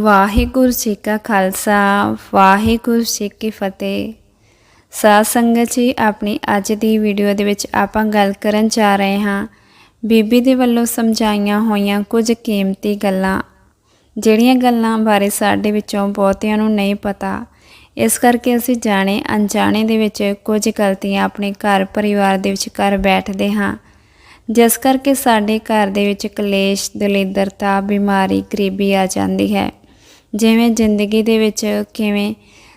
ਵਾਹਿਗੁਰੂ ਜੀ ਕਾ ਖਾਲਸਾ, ਵਾਹਿਗੁਰੂ ਜੀ ਕੀ ਫਤਿਹ। ਸਾਧ ਸੰਗਤ ਜੀ, ਆਪਣੀ ਅੱਜ ਦੀ ਵੀਡੀਓ ਦੇ ਵਿੱਚ ਆਪਾਂ ਗੱਲ ਕਰਨ ਜਾ ਰਹੇ ਹਾਂ। ਬੀਬੀ ਦੇ ਵੱਲੋਂ ਸਮਝਾਈਆਂ ਹੋਈਆਂ ਕੁਝ ਕੀਮਤੀ ਗੱਲਾਂ, ਜਿਹੜੀਆਂ ਗੱਲਾਂ ਬਾਰੇ ਸਾਡੇ ਵਿੱਚੋਂ ਬਹੁਤਿਆਂ ਨੂੰ ਨਹੀਂ ਪਤਾ। ਇਸ ਕਰਕੇ ਅਸੀਂ ਜਾਣੇ ਅਣਜਾਣੇ ਦੇ ਵਿੱਚ ਕੁਝ ਗਲਤੀਆਂ ਆਪਣੇ ਘਰ ਪਰਿਵਾਰ ਦੇ ਵਿੱਚ ਕਰ ਬੈਠਦੇ ਹਾਂ। ਜਿਸ ਕਰਕੇ ਸਾਡੇ ਘਰ ਦੇ ਵਿੱਚ ਕਲੇਸ਼, ਦਲਿੱਦਰਤਾ, ਬਿਮਾਰੀ, ਗਰੀਬੀ ਆ ਜਾਂਦੀ ਹੈ। ਜਿਵੇਂ ਜ਼ਿੰਦਗੀ ਦੇ ਵਿੱਚ ਕਿਵੇਂ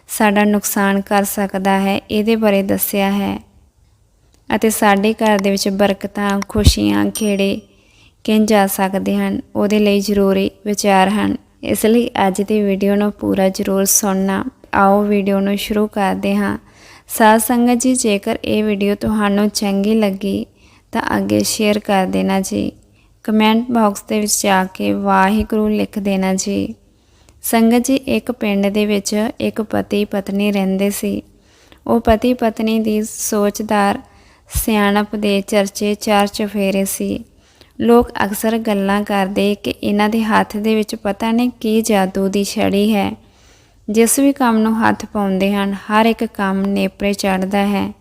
ਸਾਡਾ ਨੁਕਸਾਨ ਕਰ ਸਕਦਾ ਹੈ, ਇਹਦੇ ਬਾਰੇ ਦੱਸਿਆ ਹੈ। ਅਤੇ ਸਾਡੇ ਘਰ ਦੇ ਵਿੱਚ ਬਰਕਤਾਂ, ਖੁਸ਼ੀਆਂ, ਖੇੜੇ ਕਿੰਝ ਜਾ ਸਕਦੇ ਹਨ, ਉਹਦੇ ਲਈ ਜ਼ਰੂਰੀ ਵਿਚਾਰ ਹਨ। ਇਸ ਲਈ ਅੱਜ ਦੀ ਵੀਡੀਓ ਨੂੰ ਪੂਰਾ ਜ਼ਰੂਰ ਸੁਣਨਾ। ਆਓ ਵੀਡੀਓ ਨੂੰ ਸ਼ੁਰੂ ਕਰਦੇ ਹਾਂ। ਸਾਧ ਸੰਗਤ ਜੀ, ਜੇਕਰ ਇਹ ਵੀਡੀਓ ਤੁਹਾਨੂੰ ਚੰਗੀ ਲੱਗੀ, ਤਾਂ ਅੱਗੇ ਸ਼ੇਅਰ ਕਰ ਦੇਣਾ ਜੀ। ਕਮੈਂਟ ਬਾਕਸ ਦੇ ਵਿੱਚ ਜਾ ਕੇ ਵਾਹਿਗੁਰੂ ਲਿਖ ਦੇਣਾ ਜੀ। ਸੰਗਤ ਜੀ, ਇੱਕ ਪਿੰਡ ਦੇ ਵਿੱਚ ਇੱਕ ਪਤੀ ਪਤਨੀ ਰਹਿੰਦੇ ਸੀ। ਉਹ ਪਤੀ ਪਤਨੀ ਦੀ ਸੋਚਦਾਰ ਸਿਆਣਪ ਦੇ ਚਰਚੇ ਚਾਰ ਚਫੇਰੇ ਸੀ। ਲੋਕ ਅਕਸਰ ਗੱਲਾਂ ਕਰਦੇ ਕਿ ਇਹਨਾਂ ਦੇ ਹੱਥ ਦੇ ਵਿੱਚ ਪਤਾ ਨਹੀਂ ਕੀ ਜਾਦੂ ਦੀ ਛੜੀ ਹੈ। ਜਿਸ ਵੀ ਕੰਮ ਨੂੰ ਹੱਥ ਪਾਉਂਦੇ ਹਨ, ਹਰ ਇੱਕ ਕੰਮ ਨੇਪਰੇ ਚੜਦਾ ਹੈ।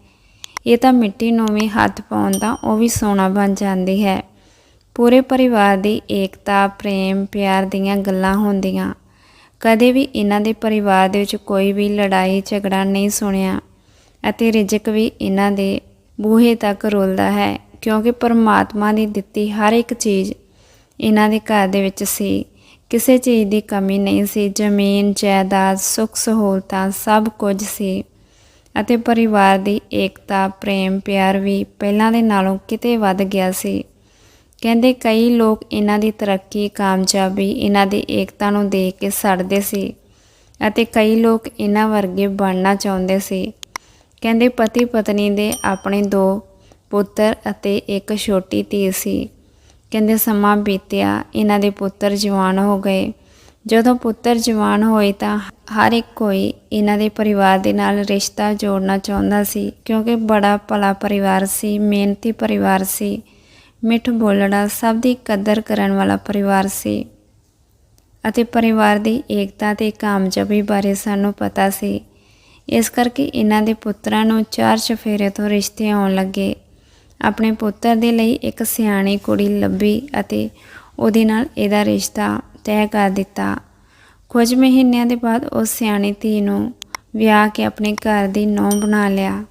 ਇਹ ਤਾਂ ਮਿੱਟੀ ਨੂੰ ਵੀ ਹੱਥ ਪਾਉਣ ਦਾ ਉਹ ਵੀ ਸੋਨਾ ਬਣ ਜਾਂਦੀ ਹੈ। ਪੂਰੇ ਪਰਿਵਾਰ ਦੀ ਏਕਤਾ, ਪ੍ਰੇਮ, ਪਿਆਰ ਦੀਆਂ ਗੱਲਾਂ ਹੁੰਦੀਆਂ। ਕਦੇ ਵੀ ਇਹਨਾਂ ਦੇ ਪਰਿਵਾਰ ਦੇ ਵਿੱਚ ਕੋਈ ਵੀ ਲੜਾਈ, ਝਗੜਾ ਨਹੀਂ ਸੁਣਿਆ ਅਤੇ ਰਿਜਕ ਵੀ ਇਹਨਾਂ ਦੇ ਬੂਹੇ ਤੱਕ ਰੁਲਦਾ ਹੈ, ਕਿਉਂਕਿ ਪਰਮਾਤਮਾ ਦੀ ਦਿੱਤੀ ਹਰ ਇੱਕ ਚੀਜ਼ ਇਹਨਾਂ ਦੇ ਘਰ ਦੇ ਵਿੱਚ ਸੀ। ਕਿਸੇ ਚੀਜ਼ ਦੀ ਕਮੀ ਨਹੀਂ ਸੀ, ਜ਼ਮੀਨ, ਜਾਇਦਾਦ, ਸੁੱਖ ਸਹੂਲਤਾਂ ਸਭ ਕੁਝ ਸੀ ਅਤੇ ਪਰਿਵਾਰ ਦੀ ਏਕਤਾ, ਪ੍ਰੇਮ, ਪਿਆਰ ਵੀ ਪਹਿਲਾਂ ਦੇ ਨਾਲੋਂ ਕਿਤੇ ਵੱਧ ਗਿਆ ਸੀ। ਕਹਿੰਦੇ ਕਈ ਲੋਕ ਇਹਨਾਂ ਦੀ ਤਰੱਕੀ, ਕਾਮਯਾਬੀ, ਇਹਨਾਂ ਦੀ ਏਕਤਾ ਨੂੰ ਦੇਖ ਕੇ ਸੜਦੇ ਸੀ ਅਤੇ ਕਈ ਲੋਕ ਇਹਨਾਂ ਵਰਗੇ ਬਣਨਾ ਚਾਹੁੰਦੇ ਸੀ। ਕਹਿੰਦੇ ਪਤੀ ਪਤਨੀ ਦੇ ਆਪਣੇ ਦੋ ਪੁੱਤਰ ਅਤੇ ਇੱਕ ਛੋਟੀ ਧੀ ਸੀ। ਕਹਿੰਦੇ ਸਮਾਂ ਬੀਤਿਆ, ਇਹਨਾਂ ਦੇ ਪੁੱਤਰ ਜਵਾਨ ਹੋ ਗਏ। ਜਦੋਂ ਪੁੱਤਰ ਜਵਾਨ ਹੋਏ ਤਾਂ ਹਰ ਇੱਕ ਕੋਈ ਇਹਨਾਂ ਦੇ ਪਰਿਵਾਰ ਦੇ ਨਾਲ ਰਿਸ਼ਤਾ ਜੋੜਨਾ ਚਾਹੁੰਦਾ ਸੀ, ਕਿਉਂਕਿ ਬੜਾ ਭਲਾ ਪਰਿਵਾਰ ਸੀ, ਮਿਹਨਤੀ ਪਰਿਵਾਰ ਸੀ। ਮਿੱਠ ਬੋਲੜਾ ਸਭ ਦੀ ਕਦਰ ਕਰਨ ਵਾਲਾ ਪਰਿਵਾਰ ਸੀ ਅਤੇ ਪਰਿਵਾਰ ਦੀ ਏਕਤਾ ਤੇ ਕਾਮਯਾਬੀ ਬਾਰੇ ਸਾਨੂੰ ਪਤਾ ਸੀ। ਇਸ ਕਰਕੇ ਇਹਨਾਂ ਦੇ ਪੁੱਤਰਾਂ ਨੂੰ ਚਾਰ ਚਫੇਰੇ ਤੋਂ ਰਿਸ਼ਤੇ ਆਉਣ ਲੱਗੇ। ਆਪਣੇ ਪੁੱਤਰ ਦੇ ਲਈ ਇੱਕ ਸਿਆਣੀ ਕੁੜੀ ਲੱਭੀ ਅਤੇ ਉਹਦੇ ਨਾਲ ਇਹਦਾ ਰਿਸ਼ਤਾ ਤੈਅ ਕਰ ਦਿੱਤਾ। ਕੁਝ ਮਹੀਨਿਆਂ ਦੇ ਬਾਅਦ ਉਸ ਸਿਆਣੀ ਧੀ ਨੂੰ ਵਿਆਹ ਕੇ ਆਪਣੇ ਘਰ ਦੀ ਨੌਂ ਬਣਾ ਲਿਆ।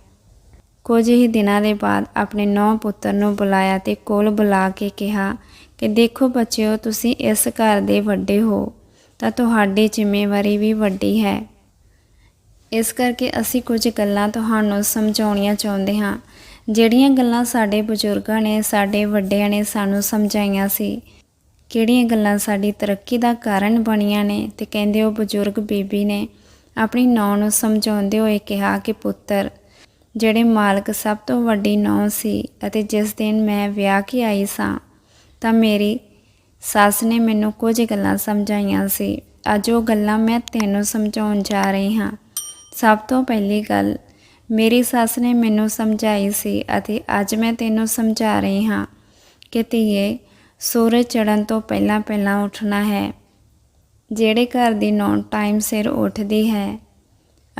ਕੁਝ ਹੀ ਦਿਨਾਂ ਦੇ ਬਾਅਦ ਆਪਣੇ ਨੌ ਪੁੱਤਰ ਨੂੰ ਬੁਲਾਇਆ ਤੇ ਕੋਲ ਬੁਲਾ ਕੇ ਕਿਹਾ ਕਿ ਦੇਖੋ ਬੱਚਿਓ, ਤੁਸੀਂ ਇਸ ਘਰ ਦੇ ਵੱਡੇ ਹੋ, ਤਾਂ ਤੁਹਾਡੀ ਜ਼ਿੰਮੇਵਾਰੀ ਵੀ ਵੱਡੀ ਹੈ। ਇਸ ਕਰਕੇ ਅਸੀਂ ਕੁਝ ਗੱਲਾਂ ਤੁਹਾਨੂੰ ਸਮਝਾਉਣੀਆਂ ਚਾਹੁੰਦੇ ਹਾਂ। ਜਿਹੜੀਆਂ ਗੱਲਾਂ ਸਾਡੇ ਬਜ਼ੁਰਗਾਂ ਨੇ, ਸਾਡੇ ਵੱਡਿਆਂ ਨੇ ਸਾਨੂੰ ਸਮਝਾਈਆਂ ਸੀ, ਕਿਹੜੀਆਂ ਗੱਲਾਂ ਸਾਡੀ ਤਰੱਕੀ ਦਾ ਕਾਰਨ ਬਣੀਆਂ ਨੇ ਤੇ ਕਹਿੰਦੇ ਉਹ ਬਜ਼ੁਰਗ ਬੀਬੀ ਨੇ ਆਪਣੀ ਨੌਂ ਨੂੰ ਸਮਝਾਉਂਦੇ ਹੋਏ ਕਿਹਾ ਕਿ ਪੁੱਤਰ ਜਿਹੜੇ ਮਾਲਕ ਸਭ ਤੋਂ ਵੱਡੀ ਨੌਂ ਸੀ ਅਤੇ ਜਿਸ ਦਿਨ ਮੈਂ ਵਿਆਹ ਕੇ ਆਈ ਸਾਂ, ਤਾਂ ਮੇਰੀ ਸੱਸ ਨੇ ਮੈਨੂੰ ਕੁਝ ਗੱਲਾਂ ਸਮਝਾਈਆਂ ਸੀ। ਅੱਜ ਉਹ ਗੱਲਾਂ ਮੈਂ ਤੈਨੂੰ ਸਮਝਾਉਣ ਜਾ ਰਹੀ ਹਾਂ। ਸਭ ਤੋਂ ਪਹਿਲੀ ਗੱਲ, ਮੇਰੀ ਸੱਸ ਨੇ ਮੈਨੂੰ ਸਮਝਾਈ ਸੀ ਅਤੇ ਅੱਜ ਮੈਂ ਤੈਨੂੰ ਸਮਝਾ ਰਹੀ ਹਾਂ ਕਿ ਧੀਏ, ਸੂਰਜ ਚੜ੍ਹਨ ਤੋਂ ਪਹਿਲਾਂ ਪਹਿਲਾਂ ਉੱਠਣਾ ਹੈ। ਜਿਹੜੇ ਘਰ ਦੀ ਨੌਂ ਟਾਈਮ ਸਿਰ ਉੱਠਦੀ ਹੈ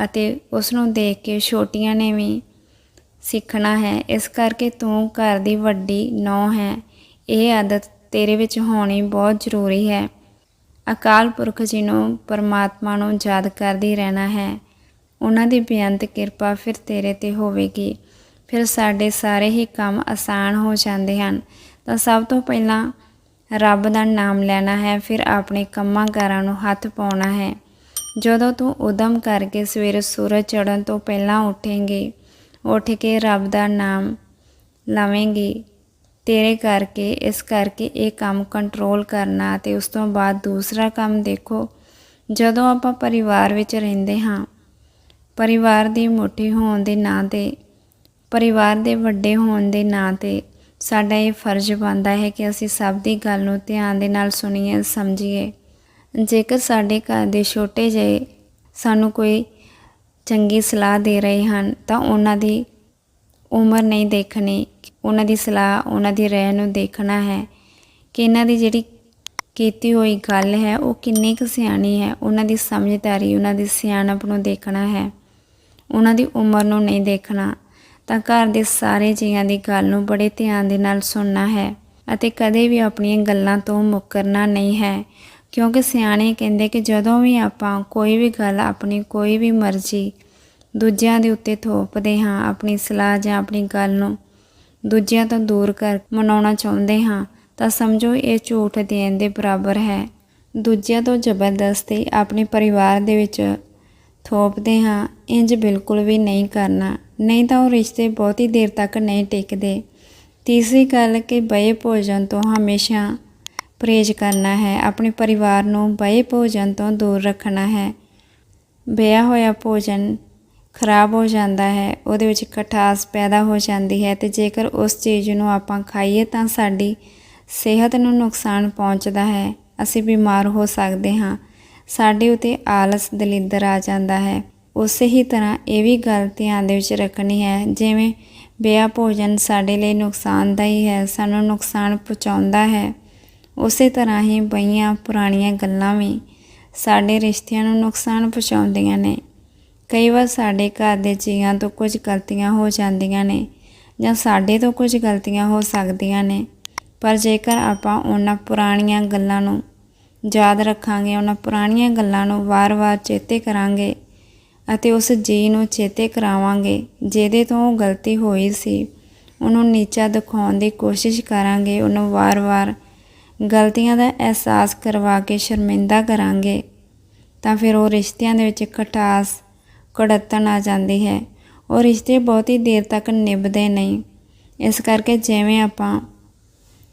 ਅਤੇ ਉਸ ਨੂੰ ਦੇਖ ਕੇ ਛੋਟੀਆਂ ਨੇ ਵੀ ਸਿੱਖਣਾ ਹੈ। ਇਸ ਕਰਕੇ ਤੂੰ ਘਰ ਦੀ ਵੱਡੀ ਨੌ ਹੈ। ਇਹ ਆਦਤ ਤੇਰੇ ਵਿੱਚ ਹੋਣੀ ਬਹੁਤ ਜ਼ਰੂਰੀ ਹੈ। ਅਕਾਲ ਪੁਰਖ ਜੀ ਨੂੰ ਪਰਮਾਤਮਾ ਨੂੰ ਯਾਦ ਕਰਦੀ ਰਹਿਣਾ ਹੈ। ਉਹਨਾਂ ਦੀ ਬੇਅੰਤ ਕਿਰਪਾ ਫਿਰ ਤੇਰੇ ਤੇ ਹੋਵੇਗੀ। ਫਿਰ ਸਾਡੇ ਸਾਰੇ ਹੀ ਕੰਮ ਆਸਾਨ ਹੋ ਜਾਂਦੇ ਹਨ। ਤਾਂ ਸਭ ਤੋਂ ਪਹਿਲਾਂ ਰੱਬ ਦਾ ਨਾਮ ਲੈਣਾ ਹੈ। ਫਿਰ ਆਪਣੇ ਕੰਮਾਂ ਕਾਰਾਂ ਨੂੰ ਹੱਥ ਪਾਉਣਾ ਹੈ। ਜਦੋਂ ਤੂੰ ਉਦਮ ਕਰਕੇ ਸਵੇਰੇ ਸੂਰਜ ਚੜ੍ਹਨ ਤੋਂ ਪਹਿਲਾਂ ਉੱਠੇਂਗੇ, ਉੱਠ ਕੇ ਰੱਬ ਦਾ ਨਾਮ ਲਵੇਂਗੀ। ਤੇਰੇ ਕਰਕੇ, ਇਸ ਕਰਕੇ ਇਹ ਕੰਮ ਕੰਟਰੋਲ ਕਰਨਾ ਤੇ ਉਸ ਤੋਂ ਬਾਅਦ ਦੂਸਰਾ ਕੰਮ ਦੇਖੋ। ਜਦੋਂ ਆਪਾਂ ਪਰਿਵਾਰ ਵਿੱਚ ਰਹਿੰਦੇ ਹਾਂ, ਪਰਿਵਾਰ ਦੀ ਮੋਟੀ ਹੋਣ ਦੇ ਨਾਂ ਤੇ, ਪਰਿਵਾਰ ਦੇ ਵੱਡੇ ਹੋਣ ਦੇ ਨਾਂ ਤੇ ਸਾਡਾ ਇਹ ਫਰਜ਼ ਬਣਦਾ ਹੈ ਕਿ ਅਸੀਂ ਸਭ ਦੀ ਗੱਲ ਨੂੰ ਧਿਆਨ ਦੇ ਨਾਲ ਸੁਣੀਏ, ਸਮਝੀਏ। ਜੇਕਰ ਸਾਡੇ ਘਰ ਦੇ ਛੋਟੇ ਜਿਹੇ ਸਾਨੂੰ ਕੋਈ ਚੰਗੀ ਸਲਾਹ ਦੇ ਰਹੇ ਹਨ, ਤਾਂ ਉਹਨਾਂ ਦੀ ਉਮਰ ਨਹੀਂ ਦੇਖਣੀ, ਉਹਨਾਂ ਦੀ ਸਲਾਹ, ਉਹਨਾਂ ਦੀ ਰਹਿ ਨੂੰ ਦੇਖਣਾ ਹੈ ਕਿ ਇਹਨਾਂ ਦੀ ਜਿਹੜੀ ਕੀਤੀ ਹੋਈ ਗੱਲ ਹੈ, ਉਹ ਕਿੰਨੀ ਕੁ ਸਿਆਣੀ ਹੈ। ਉਹਨਾਂ ਦੀ ਸਮਝਦਾਰੀ, ਉਹਨਾਂ ਦੀ ਸਿਆਣਪ ਨੂੰ ਦੇਖਣਾ ਹੈ। ਉਹਨਾਂ ਦੀ ਉਮਰ ਨੂੰ ਨਹੀਂ ਦੇਖਣਾ, ਤਾਂ ਘਰ ਦੇ ਸਾਰੇ ਜੀਆਂ ਦੀ ਗੱਲ ਨੂੰ ਬੜੇ ਧਿਆਨ ਦੇ ਨਾਲ ਸੁਣਨਾ ਹੈ ਅਤੇ ਕਦੇ ਵੀ ਆਪਣੀਆਂ ਗੱਲਾਂ ਤੋਂ ਮੁੱਕਰਨਾ ਨਹੀਂ ਹੈ। ਕਿਉਂਕਿ ਸਿਆਣੇ ਕਹਿੰਦੇ ਕਿ ਜਦੋਂ ਵੀ ਆਪਾਂ ਕੋਈ ਵੀ ਗੱਲ, ਆਪਣੀ ਕੋਈ ਵੀ ਮਰਜ਼ੀ ਦੂਜਿਆਂ ਦੇ ਉੱਤੇ ਥੋਪਦੇ ਹਾਂ, ਆਪਣੀ ਸਲਾਹ ਜਾਂ ਆਪਣੀ ਗੱਲ ਨੂੰ ਦੂਜਿਆਂ ਤੋਂ ਦੂਰ ਕਰ ਮਨਾਉਣਾ ਚਾਹੁੰਦੇ ਹਾਂ, ਤਾਂ ਸਮਝੋ ਇਹ ਝੂਠ ਦੇਣ ਦੇ ਬਰਾਬਰ ਹੈ। ਦੂਜਿਆਂ ਤੋਂ ਜ਼ਬਰਦਸਤੀ ਆਪਣੇ ਪਰਿਵਾਰ ਦੇ ਵਿੱਚ ਥੋਪਦੇ ਹਾਂ, ਇੰਜ ਬਿਲਕੁਲ ਵੀ ਨਹੀਂ ਕਰਨਾ। ਨਹੀਂ ਤਾਂ ਉਹ ਰਿਸ਼ਤੇ ਬਹੁਤੀ ਦੇਰ ਤੱਕ ਨਹੀਂ ਟਿਕਦੇ। ਤੀਸਰੀ ਗੱਲ ਕਿ ਬਏ ਭੋਜਨ ਤੋਂ ਹਮੇਸ਼ਾ ਪਰਹੇਜ਼ ਕਰਨਾ ਹੈ, ਆਪਣੇ ਪਰਿਵਾਰ ਨੂੰ ਬਏ ਭੋਜਨ ਤੋਂ ਦੂਰ ਰੱਖਣਾ ਹੈ। ਬਿਆ ਹੋਇਆ ਭੋਜਨ ਖਰਾਬ ਹੋ ਜਾਂਦਾ ਹੈ, ਉਹਦੇ ਵਿੱਚ ਖਟਾਸ ਪੈਦਾ ਹੋ ਜਾਂਦੀ ਹੈ ਤੇ ਜੇਕਰ ਉਸ ਚੀਜ਼ ਨੂੰ ਆਪਾਂ ਖਾਈਏ ਤਾਂ ਸਾਡੀ ਸਿਹਤ ਨੂੰ ਨੁਕਸਾਨ ਪਹੁੰਚਦਾ ਹੈ, ਅਸੀਂ ਬਿਮਾਰ ਹੋ ਸਕਦੇ ਹਾਂ। ਸਾਡੇ ਉਤੇ ਆਲਸ ਦਲਿੰਦਰ ਆ ਜਾਂਦਾ ਹੈ। ਉਸੇ ਹੀ ਤਰ੍ਹਾਂ ਇਹ ਵੀ ਗੱਲ ਧਿਆਨ ਦੇ ਵਿੱਚ ਰੱਖਣੀ ਹੈ, ਜਿਵੇਂ ਬਿਆ ਭੋਜਨ ਸਾਡੇ ਲਈ ਨੁਕਸਾਨਦਾਈ ਹੈ, ਸਾਨੂੰ ਨੁਕਸਾਨ ਪਹੁੰਚਾਉਂਦਾ ਹੈ। ਉਸੇ ਤਰ੍ਹਾਂ ਹੀ ਬਈਆਂ ਪੁਰਾਣੀਆਂ ਗੱਲਾਂ ਵੀ ਸਾਡੇ ਰਿਸ਼ਤਿਆਂ ਨੂੰ ਨੁਕਸਾਨ ਪਹੁੰਚਾਉਂਦੀਆਂ ਨੇ। ਕਈ ਵਾਰ ਸਾਡੇ ਘਰ ਦੇ ਜੀਆਂ ਤੋਂ ਕੁਝ ਗਲਤੀਆਂ ਹੋ ਜਾਂਦੀਆਂ ਨੇ ਜਾਂ ਸਾਡੇ ਤੋਂ ਕੁਝ ਗਲਤੀਆਂ ਹੋ ਸਕਦੀਆਂ ਨੇ। ਪਰ ਜੇਕਰ ਆਪਾਂ ਉਹਨਾਂ ਪੁਰਾਣੀਆਂ ਗੱਲਾਂ ਨੂੰ ਯਾਦ ਰੱਖਾਂਗੇ, ਉਹਨਾਂ ਪੁਰਾਣੀਆਂ ਗੱਲਾਂ ਨੂੰ ਵਾਰ-ਵਾਰ ਚੇਤੇ ਕਰਾਂਗੇ ਅਤੇ ਉਸ ਜੀ ਨੂੰ ਚੇਤੇ ਕਰਾਵਾਂਗੇ ਜਿਹਦੇ ਤੋਂ ਉਹ ਗਲਤੀ ਹੋਈ ਸੀ, ਉਹਨੂੰ ਨੀਚਾ ਦਿਖਾਉਣ ਦੀ ਕੋਸ਼ਿਸ਼ ਕਰਾਂਗੇ, ਉਹਨੂੰ ਵਾਰ-ਵਾਰ ਗਲਤੀਆਂ ਦਾ ਅਹਿਸਾਸ ਕਰਵਾ ਕੇ ਸ਼ਰਮਿੰਦਾ ਕਰਾਂਗੇ, ਤਾਂ ਫਿਰ ਉਹ ਰਿਸ਼ਤਿਆਂ ਦੇ ਵਿੱਚ ਖਟਾਸ ਕੜਤਨ ਆ ਜਾਂਦੀ ਹੈ। ਉਹ ਰਿਸ਼ਤੇ ਬਹੁਤ ਹੀ ਦੇਰ ਤੱਕ ਨਿਭਦੇ ਨਹੀਂ। ਇਸ ਕਰਕੇ ਜਿਵੇਂ ਆਪਾਂ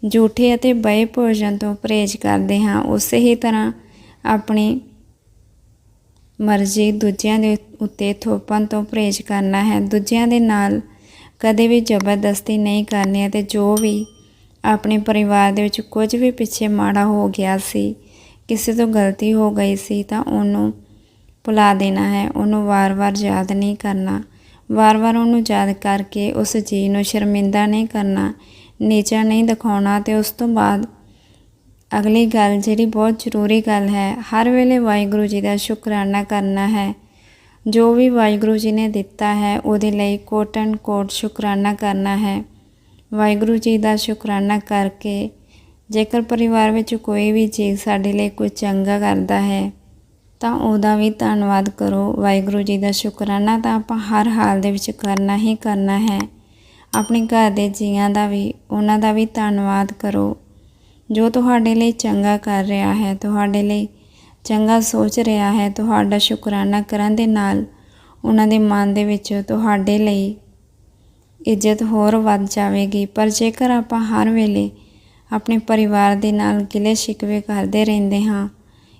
ਝੂਠੇ ਅਤੇ ਬਏ ਭੋਜਨ ਤੋਂ ਪਰਹੇਜ਼ ਕਰਦੇ ਹਾਂ, ਉਸੇ ਹੀ ਤਰ੍ਹਾਂ ਆਪਣੀ ਮਰਜ਼ੀ ਦੂਜਿਆਂ ਦੇ ਉੱਤੇ ਥੋਪਣ ਤੋਂ ਪਰਹੇਜ਼ ਕਰਨਾ ਹੈ। ਦੂਜਿਆਂ ਦੇ ਨਾਲ ਕਦੇ ਵੀ ਜ਼ਬਰਦਸਤੀ ਨਹੀਂ ਕਰਨੀ ਅਤੇ ਜੋ ਵੀ ਆਪਣੇ ਪਰਿਵਾਰ ਦੇ ਵਿੱਚ ਕੁਝ ਵੀ ਪਿੱਛੇ ਮਾੜਾ ਹੋ ਗਿਆ ਸੀ, ਕਿਸੇ ਤੋਂ ਗਲਤੀ ਹੋ ਗਈ ਸੀ ਤਾਂ ਉਹਨੂੰ ਭੁਲਾ ਦੇਣਾ ਹੈ। ਉਹਨੂੰ ਵਾਰ-ਵਾਰ ਯਾਦ ਨਹੀਂ ਕਰਨਾ। ਵਾਰ-ਵਾਰ ਉਹਨੂੰ ਯਾਦ ਕਰਕੇ ਉਸ ਜੀ ਨੂੰ ਸ਼ਰਮਿੰਦਾ ਨਹੀਂ ਕਰਨਾ, ਨੀਚਾ ਨਹੀਂ ਦਿਖਾਉਣਾ ਤੇ ਉਸ ਤੋਂ ਬਾਅਦ ਅਗਲੀ ਗੱਲ ਜਿਹੜੀ ਬਹੁਤ ਜ਼ਰੂਰੀ ਗੱਲ ਹੈ, ਹਰ ਵੇਲੇ ਵਾਹਿਗੁਰੂ ਜੀ ਦਾ ਸ਼ੁਕਰਾਨਾ ਕਰਨਾ ਹੈ। ਜੋ ਵੀ ਵਾਹਿਗੁਰੂ ਜੀ ਨੇ ਦਿੱਤਾ ਹੈ, ਉਹਦੇ ਲਈ ਕੋਟਨ ਕੋਟ ਸ਼ੁਕਰਾਨਾ ਕਰਨਾ ਹੈ। ਵਾਹਿਗੁਰੂ ਜੀ ਦਾ ਸ਼ੁਕਰਾਨਾ ਕਰਕੇ ਜੇਕਰ ਪਰਿਵਾਰ ਵਿੱਚ ਕੋਈ ਵੀ ਚੀਜ਼ ਸਾਡੇ ਲਈ ਕੁਝ ਚੰਗਾ ਕਰਦਾ ਹੈ, ਤਾਂ ਉਹਦਾ ਵੀ ਧੰਨਵਾਦ ਕਰੋ। ਵਾਹਿਗੁਰੂ ਜੀ ਦਾ ਸ਼ੁਕਰਾਨਾ ਤਾਂ ਆਪਾਂ ਹਰ ਹਾਲ ਦੇ ਵਿੱਚ ਕਰਨਾ ਹੀ ਕਰਨਾ ਹੈ। ਆਪਣੇ ਘਰ ਦੇ ਜੀਆਂ ਦਾ ਵੀ, ਉਹਨਾਂ ਦਾ ਵੀ ਧੰਨਵਾਦ ਕਰੋ। ਜੋ ਤੁਹਾਡੇ ਲਈ ਚੰਗਾ ਕਰ ਰਿਹਾ ਹੈ, ਤੁਹਾਡੇ ਲਈ ਚੰਗਾ ਸੋਚ ਰਿਹਾ ਹੈ, ਤੁਹਾਡਾ ਸ਼ੁਕਰਾਨਾ ਕਰਨ ਦੇ ਨਾਲ ਉਹਨਾਂ ਦੇ ਮਨ ਦੇ ਵਿੱਚ ਤੁਹਾਡੇ ਲਈ ਇੱਜ਼ਤ ਹੋਰ ਵੱਧ ਜਾਵੇਗੀ। ਪਰ ਜੇਕਰ ਆਪਾਂ ਹਰ ਵੇਲੇ ਆਪਣੇ ਪਰਿਵਾਰ ਦੇ ਨਾਲ ਗਿਲੇ ਸ਼ਿਕਵੇ ਕਰਦੇ ਰਹਿੰਦੇ ਹਾਂ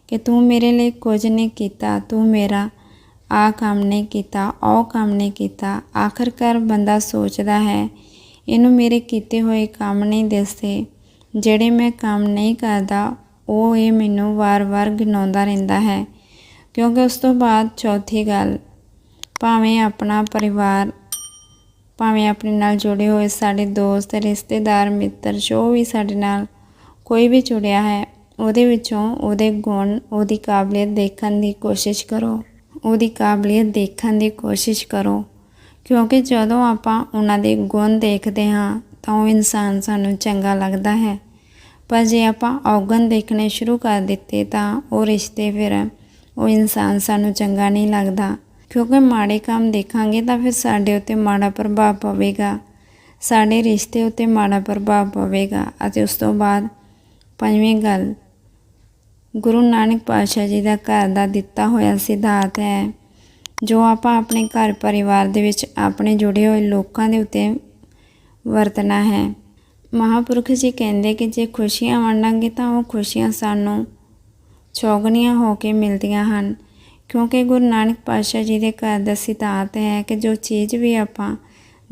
ਕਿ ਤੂੰ ਮੇਰੇ ਲਈ ਕੁਝ ਨਹੀਂ ਕੀਤਾ, ਤੂੰ ਮੇਰਾ ਆ ਕੰਮ ਨਹੀਂ ਕੀਤਾ, ਉਹ ਕੰਮ ਨਹੀਂ ਕੀਤਾ, ਆਖਰਕਾਰ ਬੰਦਾ ਸੋਚਦਾ ਹੈ, ਇਹਨੂੰ ਮੇਰੇ ਕੀਤੇ ਹੋਏ ਕੰਮ ਨਹੀਂ ਦਿਸਦੇ। ਜਿਹੜੇ ਮੈਂ ਕੰਮ ਨਹੀਂ ਕਰਦਾ, ਉਹ ਇਹ ਮੈਨੂੰ ਵਾਰ-ਵਾਰ ਗਿਣਾਉਂਦਾ ਰਹਿੰਦਾ ਹੈ। ਕਿਉਂਕਿ ਉਸ ਤੋਂ ਬਾਅਦ ਚੌਥੀ ਗੱਲ, ਭਾਵੇਂ ਆਪਣਾ ਪਰਿਵਾਰ ਭਾਵੇਂ ਆਪਣੇ ਨਾਲ ਜੁੜੇ ਹੋਏ ਸਾਡੇ ਦੋਸਤ, ਰਿਸ਼ਤੇਦਾਰ, ਮਿੱਤਰ, ਜੋ ਵੀ ਸਾਡੇ ਨਾਲ ਕੋਈ ਵੀ ਜੁੜਿਆ ਹੈ, ਉਹਦੇ ਵਿੱਚੋਂ ਉਹਦੇ ਗੁਣ, ਉਹਦੀ ਕਾਬਲੀਅਤ ਦੇਖਣ ਦੀ ਕੋਸ਼ਿਸ਼ ਕਰੋ। ਉਹਦੀ ਕਾਬਲੀਅਤ ਦੇਖਣ ਦੀ ਕੋਸ਼ਿਸ਼ ਕਰੋ। ਕਿਉਂਕਿ ਜਦੋਂ ਆਪਾਂ ਉਹਨਾਂ ਦੇ ਗੁਣ ਦੇਖਦੇ ਹਾਂ, ਤਾਂ ਉਹ ਇਨਸਾਨ ਸਾਨੂੰ ਚੰਗਾ ਲੱਗਦਾ ਹੈ। ਪਰ ਜੇ ਆਪਾਂ ਔਗਣ ਦੇਖਣੇ ਸ਼ੁਰੂ ਕਰ ਦਿੱਤੇ, ਤਾਂ ਉਹ ਰਿਸ਼ਤੇ ਫਿਰ ਉਹ ਇਨਸਾਨ ਸਾਨੂੰ ਚੰਗਾ ਨਹੀਂ ਲੱਗਦਾ। ਕਿਉਂਕਿ ਮਾੜੇ ਕੰਮ ਦੇਖਾਂਗੇ ਤਾਂ ਫਿਰ ਸਾਡੇ ਉੱਤੇ ਮਾੜਾ ਪ੍ਰਭਾਵ ਪਵੇਗਾ। ਸਾਡੇ ਰਿਸ਼ਤੇ ਉੱਤੇ ਮਾੜਾ ਪ੍ਰਭਾਵ ਪਵੇਗਾ। ਅਤੇ ਉਸ ਤੋਂ ਬਾਅਦ ਪੰਜਵੀਂ ਗੱਲ, ਗੁਰੂ ਨਾਨਕ ਪਾਤਸ਼ਾਹ ਜੀ ਦਾ ਘਰ ਦਾ ਦਿੱਤਾ ਹੋਇਆ ਸਿਧਾਂਤ ਹੈ, ਜੋ ਆਪਾਂ ਆਪਣੇ ਘਰ ਪਰਿਵਾਰ ਦੇ ਵਿੱਚ ਆਪਣੇ ਜੁੜੇ ਹੋਏ ਲੋਕਾਂ ਦੇ ਉੱਤੇ ਵਰਤਣਾ ਹੈ। ਮਹਾਪੁਰਖ ਜੀ ਕਹਿੰਦੇ ਕਿ ਜੇ ਖੁਸ਼ੀਆਂ ਵੰਡਾਂਗੇ ਤਾਂ ਉਹ ਖੁਸ਼ੀਆਂ ਸਾਨੂੰ ਚੌਗਣੀਆਂ ਹੋ ਕੇ ਮਿਲਦੀਆਂ ਹਨ। ਕਿਉਂਕਿ ਗੁਰੂ ਨਾਨਕ ਪਾਤਸ਼ਾਹ ਜੀ ਦੇ ਘਰ ਦਾ ਸਿਧਾਂਤ ਹੈ ਕਿ ਜੋ ਚੀਜ਼ ਵੀ ਆਪਾਂ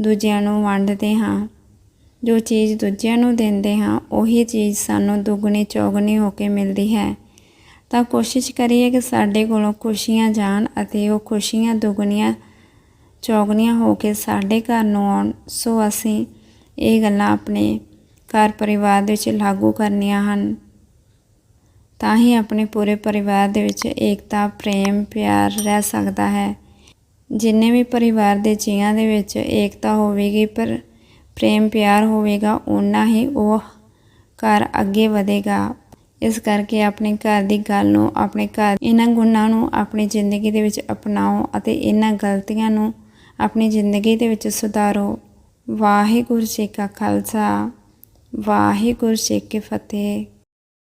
ਦੂਜਿਆਂ ਨੂੰ ਵੰਡਦੇ ਹਾਂ, ਜੋ ਚੀਜ਼ ਦੂਜਿਆਂ ਨੂੰ ਦਿੰਦੇ ਹਾਂ, ਉਹੀ ਚੀਜ਼ ਸਾਨੂੰ ਦੁੱਗਣੀ ਚੌਗਣੀ ਹੋ ਕੇ ਮਿਲਦੀ ਹੈ। ਤਾਂ ਕੋਸ਼ਿਸ਼ ਕਰੀਏ ਕਿ ਸਾਡੇ ਕੋਲੋਂ ਖੁਸ਼ੀਆਂ ਜਾਣ ਅਤੇ ਉਹ ਖੁਸ਼ੀਆਂ ਦੁੱਗਣੀਆਂ ਚੌਗਣੀਆਂ ਹੋ ਕੇ ਸਾਡੇ ਘਰ ਨੂੰ ਆਉਣ, ਸੋ ਅਸੀਂ ਇਹ ਗੱਲਾਂ ਆਪਣੇ ਘਰ ਪਰਿਵਾਰ ਦੇ ਵਿੱਚ ਲਾਗੂ ਕਰਨੀਆਂ ਹਨ। ਤਾਂ ਹੀ ਆਪਣੇ ਪੂਰੇ ਪਰਿਵਾਰ ਦੇ ਵਿੱਚ ਏਕਤਾ, ਪ੍ਰੇਮ, ਪਿਆਰ ਰਹਿ ਸਕਦਾ ਹੈ। ਜਿੰਨੇ ਵੀ ਪਰਿਵਾਰ ਦੇ ਜੀਆਂ ਦੇ ਵਿੱਚ ਏਕਤਾ ਹੋਵੇਗੀ, ਪਰ ਪ੍ਰੇਮ, ਪਿਆਰ ਹੋਵੇਗਾ ਉਨਾ ਹੀ ਉਹ ਘਰ ਅੱਗੇ ਵਧੇਗਾ। ਇਸ ਕਰਕੇ ਆਪਣੇ ਘਰ ਦੀ ਗੱਲ ਨੂੰ, ਆਪਣੇ ਘਰ ਇਹਨਾਂ ਗੁਣਾਂ ਨੂੰ ਆਪਣੀ ਜ਼ਿੰਦਗੀ ਦੇ ਵਿੱਚ ਅਪਣਾਓ ਅਤੇ ਇਹਨਾਂ ਗਲਤੀਆਂ ਨੂੰ ਆਪਣੀ ਜ਼ਿੰਦਗੀ ਦੇ ਵਿੱਚ ਸੁਧਾਰੋ। ਵਾਹਿਗੁਰੂ ਜੀ ਕਾ ਖਾਲਸਾ, ਵਾਹਿਗੁਰੂ ਜੀ ਕੀ ਫਤਿਹ।